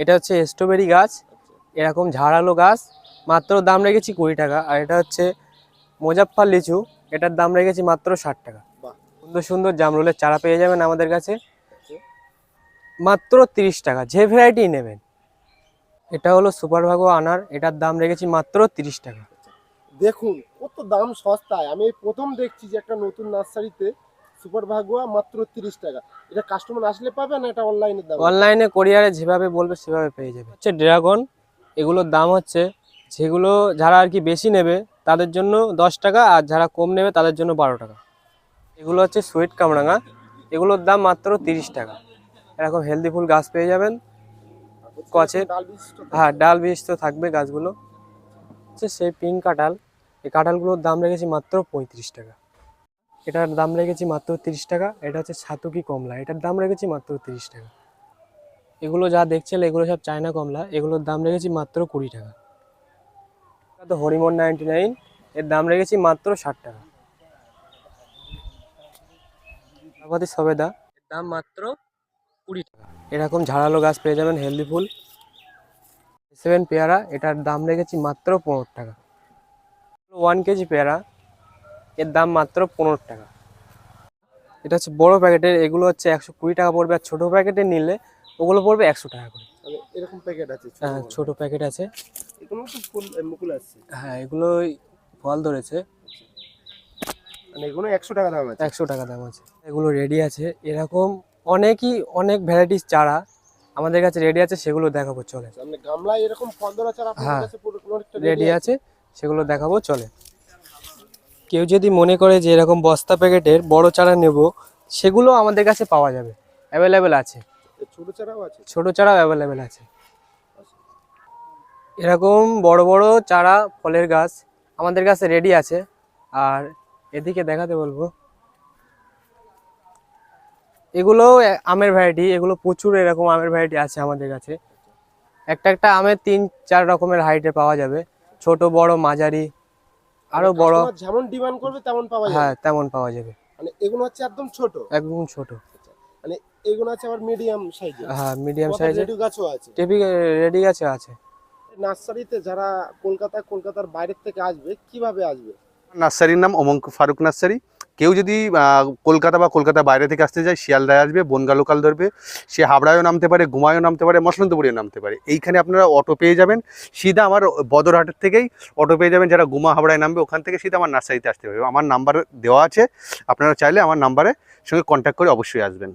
এটা হচ্ছে স্ট্রবেরি গাছ। এরকম ঝাড়ালো গাছ। মাত্র দাম রেখেছি কুড়ি টাকা। আর এটা হচ্ছে মোজাফফার লিচু। এটার দাম রেখেছি মাত্র ষাট টাকা। সুন্দর সুন্দর জামরুলের চারা পেয়ে যাবেন আমাদের কাছে। মাত্র তিরিশ টাকা। যে ভ্যারাইটি নেবেন। এটা হলো সুপার ভাগো আনার। এটার দাম রেখেছি মাত্র তিরিশ টাকা। দেখুন কত দাম সস্তায়। আমি প্রথম দেখছি যে একটা নতুন নার্সারিতে সুপার ভাগুয়া মাত্র তিরিশ টাকা। এটা কাস্টমার আসলে পাবে না এটা অনলাইনের দাম? অনলাইনে কোরিয়ারে যেভাবে বলবে সেভাবে পেয়ে যাবে। হচ্ছে ড্রাগন এগুলোর দাম হচ্ছে যেগুলো যারা আর কি বেশি নেবে তাদের জন্য দশ টাকা আর যারা কম নেবে তাদের জন্য বারো টাকা। এগুলো হচ্ছে সুইট কামরাঙা। এগুলোর দাম মাত্র তিরিশ টাকা। এরকম হেলদি ফুল গাছ পেয়ে যাবেন। কচের- ডাল তো। হ্যাঁ ডাল বিশিষ্ট থাকবে গাছগুলো। হচ্ছে সেই পিঙ্ক কাঁঠাল। এই কাঁঠালগুলোর দাম রেখেছি মাত্র পঁয়ত্রিশ টাকা। এটার দাম রেখেছি মাত্র তিরিশ টাকা, এটা হচ্ছে ছাতুকি কমলা, এটার দাম রেখেছি মাত্র তিরিশ টাকা। এগুলো যা দেখছেন, এগুলো সব চায়না কমলা, এগুলোর দাম রেখেছি মাত্র কুড়ি টাকা। তো হরিমন নাইনটি নাইন, এর দাম রেখেছি মাত্র ষাট টাকা। সবেদা, এর দাম মাত্র কুড়ি টাকা। এরকম ঝাড়ালো গাছ পেয়ে যাবেন হেলদি ফুল। সেভেন পেয়ারা, এটার দাম রেখেছি মাত্র পনেরো টাকা। ওয়ান কেজি পেয়ারা এর দাম মাত্র পনেরো টাকা। এটা হচ্ছে বড় প্যাকেটের এগুলো হচ্ছে একশো কুড়ি টাকা পড়বে আর ছোটো প্যাকেটে নিলে ওগুলো পড়বে একশো টাকা করে। এরকম প্যাকেট আছে হ্যাঁ ছোটো প্যাকেট আছে। এগুলো ফুল মুকুল আসছে। হ্যাঁ এগুলোই ফল ধরেছে। মানে এগুলো একশো টাকা দাম আছে। একশো টাকা দাম আছে। এগুলো রেডি আছে। এরকম অনেকই অনেক ভ্যারাইটিস চারা আমাদের কাছে রেডি আছে সেগুলো দেখাবো চলে। গামলায় এরকম ফল ধরা আপনার হ্যাঁ। রেডি আছে সেগুলো দেখাবো চলে। কেউ যদি মনে করে যে এরকম বস্তা প্যাকেটের বড় চারা নেব সেগুলো আমাদের কাছে পাওয়া যাবে। অ্যাভেলেবেল আছে। ছোট চারাও আছে? ছোট চারাও অ্যাভেলেবেল আছে। এরকম বড় বড় চারা ফলের গাছ আমাদের কাছে রেডি আছে। আর এদিকে দেখাতে বলব। এগুলো আমের ভ্যারাইটি এগুলো প্রচুর এরকম আমের ভ্যারাইটি আছে আমাদের কাছে। একটা একটা আমের তিন চার রকমের হাইটে পাওয়া যাবে। ছোট বড় মাঝারি। আরও বড় যেমন ডিমান্ড করবে তেমন পাওয়া যাবে। হ্যাঁ তেমন পাওয়া যাবে। মানে এগুলো হচ্ছে একদম ছোট। একদম ছোট। মানে এগুলো আছে আবার মিডিয়াম সাইজে হ্যাঁ মিডিয়াম সাইজে রেডি গাছও আছে। টেপি রেডি গাছও আছে। নার্সারিতে যারা কলকাতা কলকাতার বাইরের থেকে আসবে কীভাবে আসবে? নার্সারির নাম অমঙ্ক ফারুক নার্সারি। কেউ যদি কলকাতা বা কলকাতা বাইরে থেকে আসতে যায় শিয়ালদায় আসবে বনগা লোকাল ধরবে, সে হাবড়ায়ও নামতে পারে, গুমায়ও নামতে পারে মসলন্তপুরেও নামতে পারে। এইখানে আপনারা অটো পেয়ে যাবেন। সিধা আমার বদরহাটের থেকেই অটো পেয়ে যাবেন, যারা গুমা হাবড়ায় নামবে, ওখান থেকে সিধা আমার নার্সারিতে আসতে পারবে। আমার নাম্বার দেওয়া আছে, আপনারা চাইলে আমার নাম্বারে সঙ্গে কন্ট্যাক্ট করে অবশ্যই আসবেন।